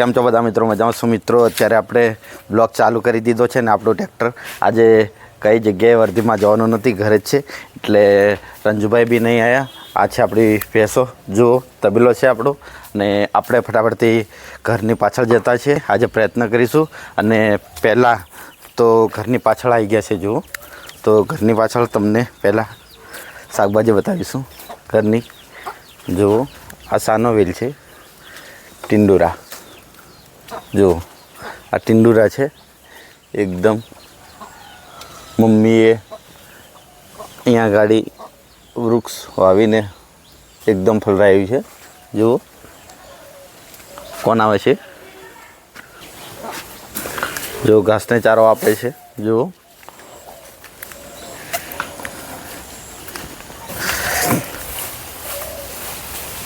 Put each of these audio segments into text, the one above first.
કેમ છો બધા મિત્રો? મજામાં શું મિત્રો. અત્યારે આપણે બ્લોગ ચાલુ કરી દીધો છે ને આપણું ટ્રેક્ટર. આજે કઈ જગ્યાએ વર્ધીમાં જવાનું નથી, ઘરે જ છે. એટલે રંજુભાઈ બી નહીં આવ્યા આ છે આપણી ભેંસો. જુઓ, તબેલો છે આપણો. ને આપણે ફટાફટથી ઘરની પાછળ જતા છીએ. આજે પ્રયત્ન કરીશું. અને પહેલાં તો ઘરની પાછળ આવી ગયા છે, જુઓ. તો ઘરની પાછળ તમને પહેલાં શાકભાજી બતાવીશું. ઘરની, જુઓ. આ સાનો વેલ છે. ટિંડુરા. જુઓ આ ટિંડુરા છે. એકદમ મમ્મીએ અહીંયા ગાડી વૃક્ષ વાવીને એકદમ ફલરાયું છે. જુઓ, કોણ આવે છે? જો, ઘાસને ચારો આપે છે. જુઓ.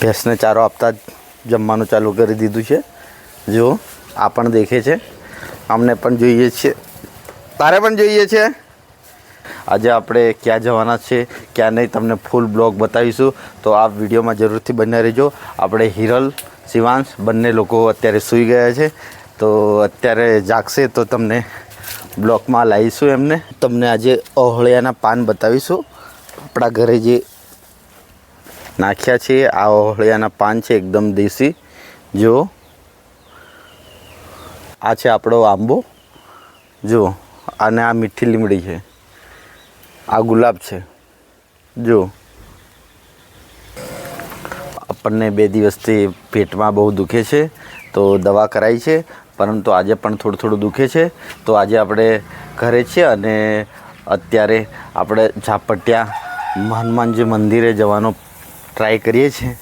ભેંસને ચારો આપતા જ જમવાનું ચાલુ કરી દીધું છે. જુઓ. આ પણ દેખે છે. અમને પણ જોઈએ છે. તારે પણ જોઈએ છે? આજે આપણે ક્યાં જવાના છે, ક્યાં નહીં તમને ફૂલ બ્લોગ બતાવીશું. તો આ વિડીયોમાં જરૂરથી બને રહેજો. આપણે હિરલ, શિવાંશ બંને લોકો અત્યારે સૂઈ ગયા છે. તો અત્યારે જાગશે તો તમને બ્લોકમાં લાવીશું એમને. તમને આજે ઓહળિયાના પાન બતાવીશું. આપણા ઘરે જે નાખ્યા છે, આ ઓહળિયાના પાન છે, એકદમ દેશી. જુઓ આ છે આપણો આંબો. જુઓ અને આ મીઠી લીમડી છે. આ ગુલાબ છે. જુઓ આપણને બે દિવસથી પેટમાં બહુ દુખે છે, તો દવા કરાઈ છે, પરંતુ આજે પણ થોડું થોડું દુખે છે. તો આજે આપણે ઘરે છીએ અને અત્યારે આપણે ઝાપટિયા હનુમાનજી મંદિરે જવાનો ટ્રાય કરીએ છીએ.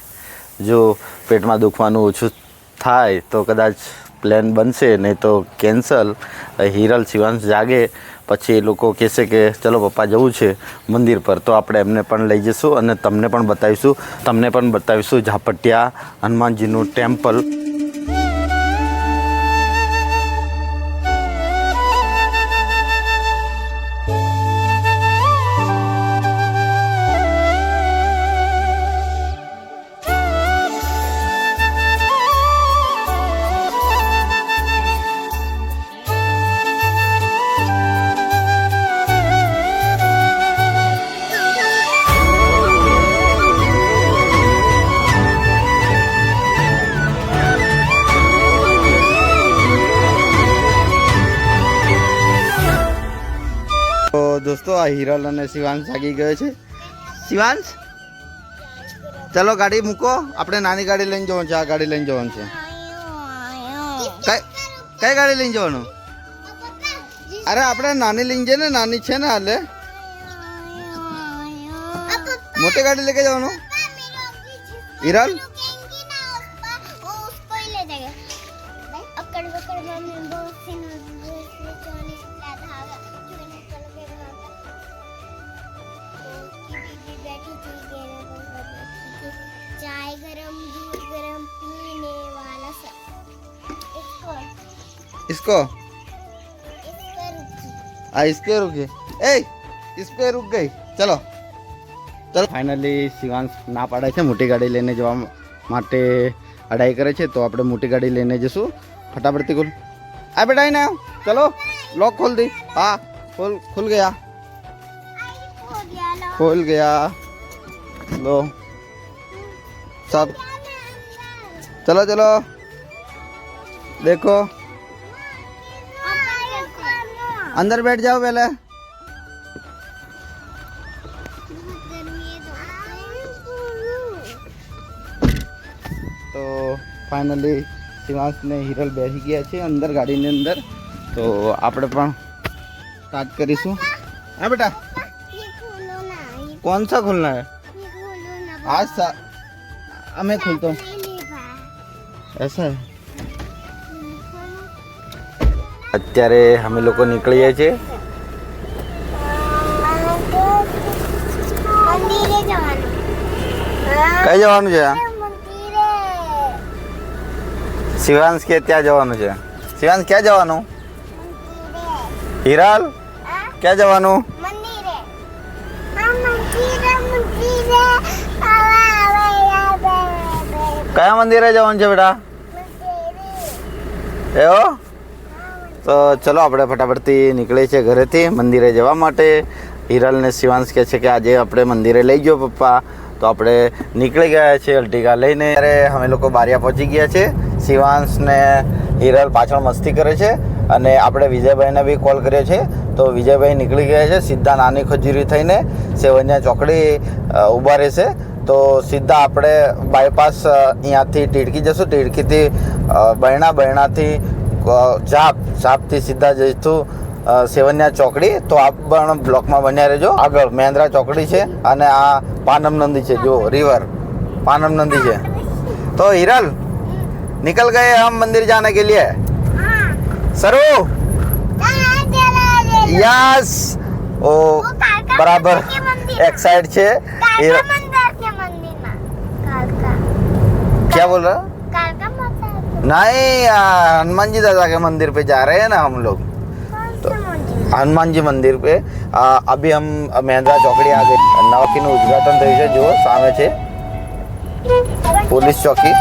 જો પેટમાં દુખવાનું ઓછું થાય, તો કદાચ પ્લેન બનશે, નહીં તો કેન્સલ. હિરલ શિવાંશ જાગે, પછી એ લોકો કહેશે કે, ચલો પપ્પા, જવું છે મંદિર પર. તો આપણે એમને પણ લઈ જઈશું અને તમને પણ બતાવીશું. તમને પણ બતાવીશું ઝાપટિયા હનુમાનજીનું ટેમ્પલ. દોસ્તો, આ હિરલ અને શિવાંશ જાગી ગયો છે. શિવાંશ? ચલો ગાડી મૂકો, આપણે નાની ગાડી લઈને જવાનું છે, આ ગાડી લઈને જવાનું છે. કઈ ગાડી લઈને જવાનું? અરે, આપણે નાની લઈને જઈએ ને, નાની છે ને હાલે. મોટી ગાડી લેકે જવાનું? હિરલ? चाय गरम दूध गरम पीने वाला सब इसको इसको इसको रुकी આ ઇસકે રૂકે એ ઇસ પે રૂક ગઈ ચલો ચલો ફાઇનલી શિવાંશ ના પાડે છે મોટી ગાડી લઈને જવા માટે અડાઈ કરે છે તો આપણે મોટી ગાડી લઈને જઈશું ફટાફટથી ખોલ આ બેટા ને ચલો લોક ખોલ દી હા ખોલ ખુલ ગયા हो गया लो ખોલ ગયા લો सब चलो चलो देखो अंदर बैठ जाओ पहले તો ફાઇનલી શિવાંશ ને હિરલ બેસી ગયા છે અંદર ગાડીની અંદર તો આપણે પણ સ્ટાર્ટ કરીશું હા બેટા ये खोलो ना ये कौन सा खोलना है ये खोलो ना आज सा हमें खोलता हूँ ये ले बा ऐसा है અત્યારે અમે લોકો નીકળીએ છીએ મંદિરે જવાનું કઈ જવાનું છે મંદિરે શિવાંશ કે ત્યાં જવાનું છે શિવાંશ ક્યાં જવાનું મંદિરે હિરાલ આ ક્યાં જવાનું કયા મંદિરે જવાનું છે બેટા? એવો? તો ચલો આપણે ફટાફટથી નીકળીએ છીએ ઘરેથી મંદિરે જવા માટે. હિરલ ને શિવાંશ કહે છે કે આજે આપણે મંદિરે લઈ ગયો પપ્પા. તો આપણે નીકળી ગયા છીએ અલ્ટિકા લઈને. ત્યારે અમે લોકો બારિયા પહોંચી ગયા છે શિવાંશ ને હિરલ પાછળ મસ્તી કરે છે. અને આપણે વિજયભાઈને બી કોલ કર્યો છે. તો વિજયભાઈ નીકળી ગયા છે. સીધા નાની ખજૂરી થઈને સેવન્યા ચોકડી ઊભા રહેશે. તો સીધા આપણે બાયપાસ અહીંયાથી ટીડકી જશું. ટીડકીથી બરણા બરણાથી જાપ જાપથી સીધા જઈશું સેવન્યા ચોકડી. તો આપ પણ બ્લોકમાં બન્યા રહેજો. આગળ મહેન્દ્રા ચોકડી છે અને આ પાનમ નંદી છે. જો રિવર પાનમ નંદી છે. તો હિરલ નિકલ ગયે હમ મંદિર જાને કે લીએ સરુ? યસ. ઓ બરાબર. એક્સાઇટ છે. क्या बोल रहा कालका माता के नहीं आ, हनुमान जी दादा के मंदिर पे जा रहे हैं ना हम लोग कौन सा मंदिर હનુમાનજી મંદિર पे आ, अभी हम મહેન્દ્રા ચોકડી આ ગઈ નવકીનું ઉદ્ઘાટન થયું છે જુઓ સામે છે પોલીસ ચોકી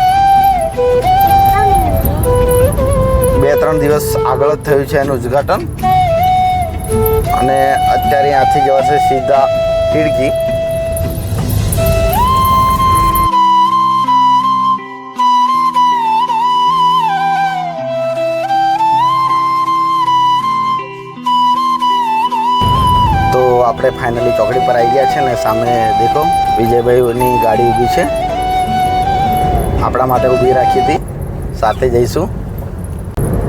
બે ત્રણ દિવસ આગળ જ થયું છે એનું ઉદ્ઘાટન અને અત્યારે અહીંયાથી જવાશે સીધા ખીડકી આપણે ફાઇનલી ચોકડી પર આવી ગયા છે ને સામે દેખો વિજયભાઈની ગાડી ઊભી છે. આપણા માટે ઊભી રાખી હતી. સાથે જઈશું.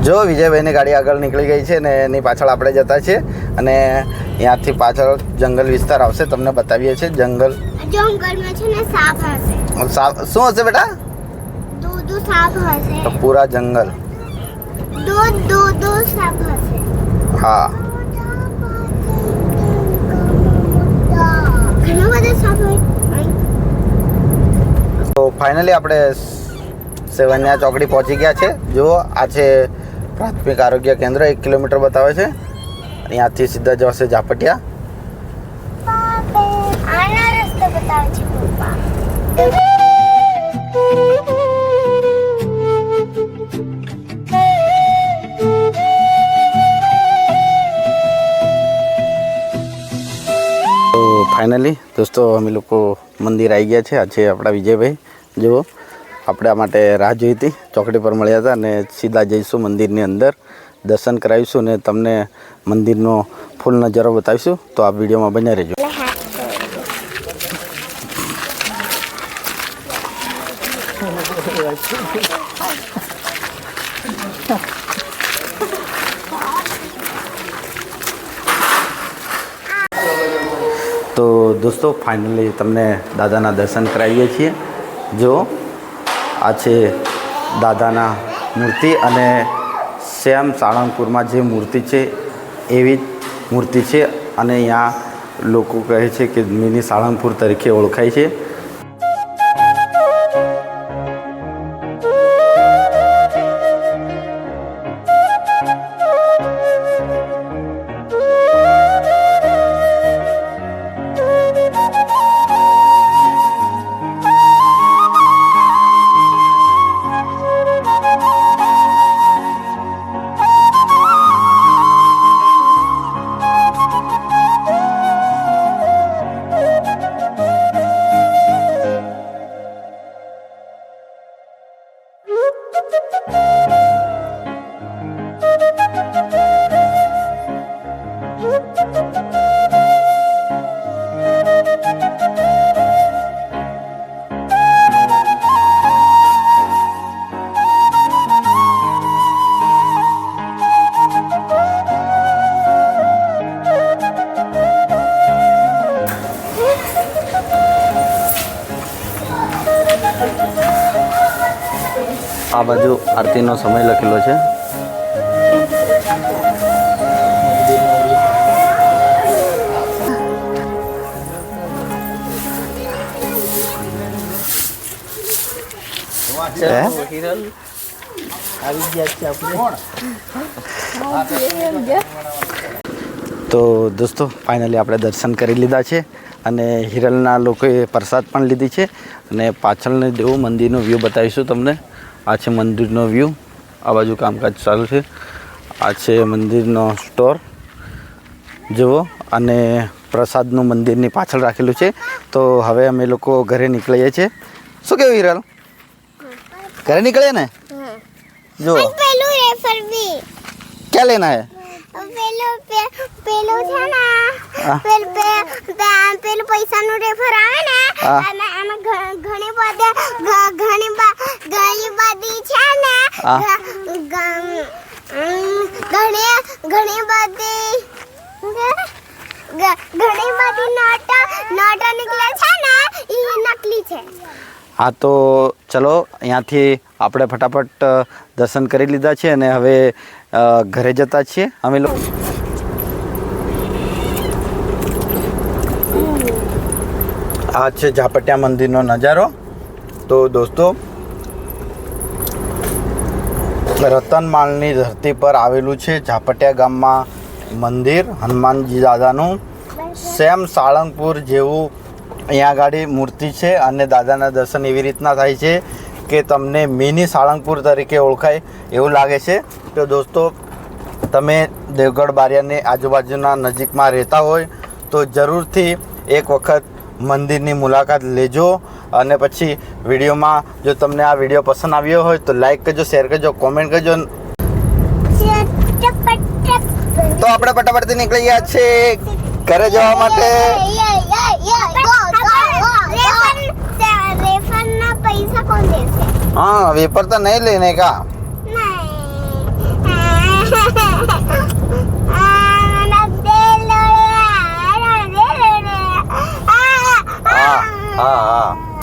જો વિજયભાઈની ગાડી આગળ નીકળી ગઈ છે ને એની પાછળ આપણે જતા છીએ અને ત્યાંથી પાછળ જંગલ વિસ્તાર આવશે તમને બતાવીએ છીએ. જંગલ શું હશે બેટા? દોદો પૂરા જંગલ. હા. તો ફાઇનલી આપણે સેવન્યા ચોકડી પહોંચી ગયા છે. જુઓ આ છે પ્રાથમિક આરોગ્ય કેન્દ્ર એક કિલોમીટર બતાવે છે. અહીંયાથી સીધા જવાશે ઝાપટિયા. આના રસ્તો બતાવે છે ફાઇનલી દોસ્તો, અમે લોકો મંદિર આવી ગયા છે. આ છે આપણા વિજયભાઈ, જુઓ, આપણા માટે રાહ જોઈ હતી, ચોકડી પર મળ્યા હતા અને સીધા જઈશું મંદિરની અંદર. દર્શન કરાવીશું અને તમને મંદિરનો ફૂલ નજારો બતાવીશું. તો આ વિડીયોમાં બન્યા રહેજો. Thank હાથ તો દોસ્તો ફાઇનલી તમને દાદાના દર્શન કરાવીએ છીએ. જો, આ છે દાદાના મૂર્તિ અને શ્યામ સાળંગપુરમાં જે મૂર્તિ છે, એવી જ મૂર્તિ છે અને અહીંયા લોકો કહે છે કે મિની સાળંગપુર તરીકે ઓળખાય છે. આ બાજુ આરતીનો સમય લખેલો છે. તો દોસ્તો ફાઇનલી આપણે દર્શન કરી લીધા છે અને હિરલના લોકોએ પ્રસાદ પણ લીધી છે અને પાછળને જેવું મંદિરનો વ્યૂ બતાવીશું તમને. આ છે મંદિરનો વ્યૂ આ બાજુ કામકાજ ચાલુ છે. આ છે મંદિરનો સ્ટોર જુઓ અને પ્રસાદનું મંદિરની પાછળ રાખેલું છે. તો હવે અમે લોકો ઘરે નીકળીએ છીએ. શું કેવું હિરલ? ઘરે નીકળીએ ને? જો ક્યાં લેના હે પેલો પેલો છે ને પેલ પેલું પૈસાનું રેફર આવે ને આમાં ઘણી બધી ઘણી ઘણી બધી છે ને? ઘણી ઘણી બધી ઘણી બધી નોટો નોટો નીકળે છે ને એ નકલી છે. હા તો ચલો અહીંયાથી આપણે ફટાફટ દર્શન કરી લીધા છે અને હવે ઘરે જતા છીએ. અમે લોકો આ છે ઝાપટિયા મંદિરનો નજારો. તો દોસ્તો રતનમાળની ધરતી પર આવેલું છે ઝાપટિયા ગામમાં મંદિર હનુમાનજી દાદાનું સેમ સાળંગપુર જેવું અહીંયા આગળ મૂર્તિ છે અને દાદાના દર્શન એવી રીતના થાય છે કે તમને મિની સાળંગપુર તરીકે ઓળખાય એવું લાગે છે. તો દોસ્તો, તમે દેવગઢ બારિયાની આજુબાજુના નજીકમાં રહેતા હોય તો જરૂરથી એક વખત મંદિરની મુલાકાત લેજો અને પછી વિડીયોમાં જો તમને આ વીડિયો પસંદ આવ્યો હોય તો લાઈક કરજો શેર કરજો કોમેન્ટ કરજો. તો આપણે ફટાફટથી નીકળી ગયા છે ઘરે જવા માટે. હા વેપર તો નહીં લઈને કા?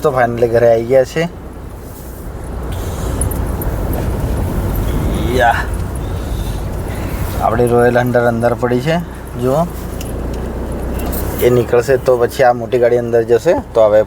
તો ફાઇનલી ઘરે આવી ગયા છે યા. આપણી રોયલ હન્ટર અંદર પડી છે. જુઓ. એ નીકળશે તો પછી આ મોટી ગાડી અંદર જશે. તો હવે